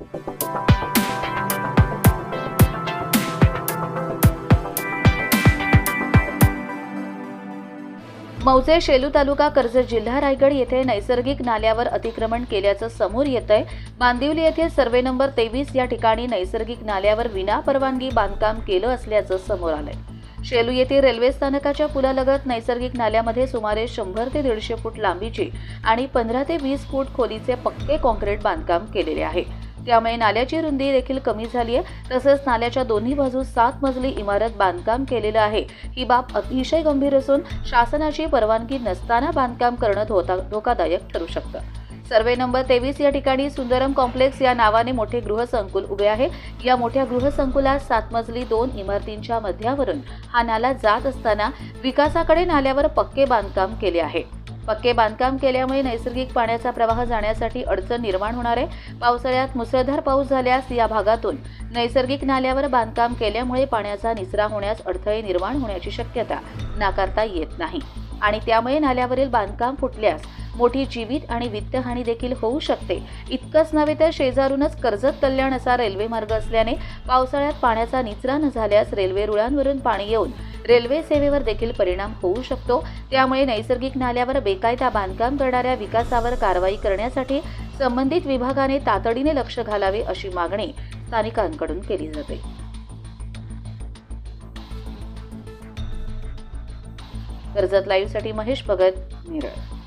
मौजे शेलू तालुका कर्जत जिल्हा रायगड येथे नैसर्गिक नाल्यावर अतिक्रमण केल्याचं समोर येत आहे बांदिवली येथे सर्वे नंबर तेवीस या ठिकाणी नैसर्गिक नाल्यावर विना परवानगी बांधकाम केलं असल्याचं समोर आलंय. शेलू येथे रेल्वे स्थानकाच्या पुलालगत नैसर्गिक नाल्यामध्ये सुमारे शंभर ते दीडशे फूट लांबीची आणि पंधरा ते वीस फूट खोलीचे पक्के कॉन्क्रीट बांधकाम केलेले आहे. त्यामुळे नाल्याची रुंदी देखील कमी झाली आहे. तसंच नाल्याच्या दोन्ही बाजूस सात मजली इमारत बांधकाम केलेलं आहे. ही बाब अतिशय गंभीर असून शासनाची परवानगी नसताना बांधकाम करणं धोता- धोकादायक ठरू शकतं. सर्वे नंबर तेवीस या ठिकाणी सुंदरम कॉम्प्लेक्स या नावाने मोठे गृहसंकुल उभे आहे. या मोठ्या गृहसंकुलात सात मजली दोन इमारतींच्या मध्यावरून हा नाला जात असताना विकासाकडे नाल्यावर पक्के बांधकाम केले आहे. पक्के बांधकाम केल्यामुळे नैसर्गिक पाण्याचा प्रवाह जाण्यासाठी अडचण निर्माण होणार आहे. पावसाळ्यात मुसळधार पाऊस झाल्यास या भागातून नैसर्गिक नाल्यावर बांधकाम केल्यामुळे पाण्याचा निचरा होण्यास अडथळे निर्माण होण्याची शक्यता नाकारता येत नाही. आणि त्यामुळे नाल्यावरील बांधकाम फुटल्यास मोठी जीवित आणि वित्तहानी देखील होऊ शकते. इतकंच नव्हे तर शेजारूनच कर्जत कल्याण असा रेल्वे मार्ग असल्याने पावसाळ्यात पाण्याचा निचरा न झाल्यास रेल्वे रुळांवरून पाणी येऊन रेल्वे सेवेवर देखील परिणाम होऊ शकतो. त्यामुळे नैसर्गिक नाल्यावर बेकायदा बांधकाम करणाऱ्या विकासावर कारवाई करण्यासाठी संबंधित विभागाने तातडीने लक्ष घालावे अशी मागणी स्थानिकांकडून केली जाते. कर्जत लाईव्हसाठी महेश भगत नेरळ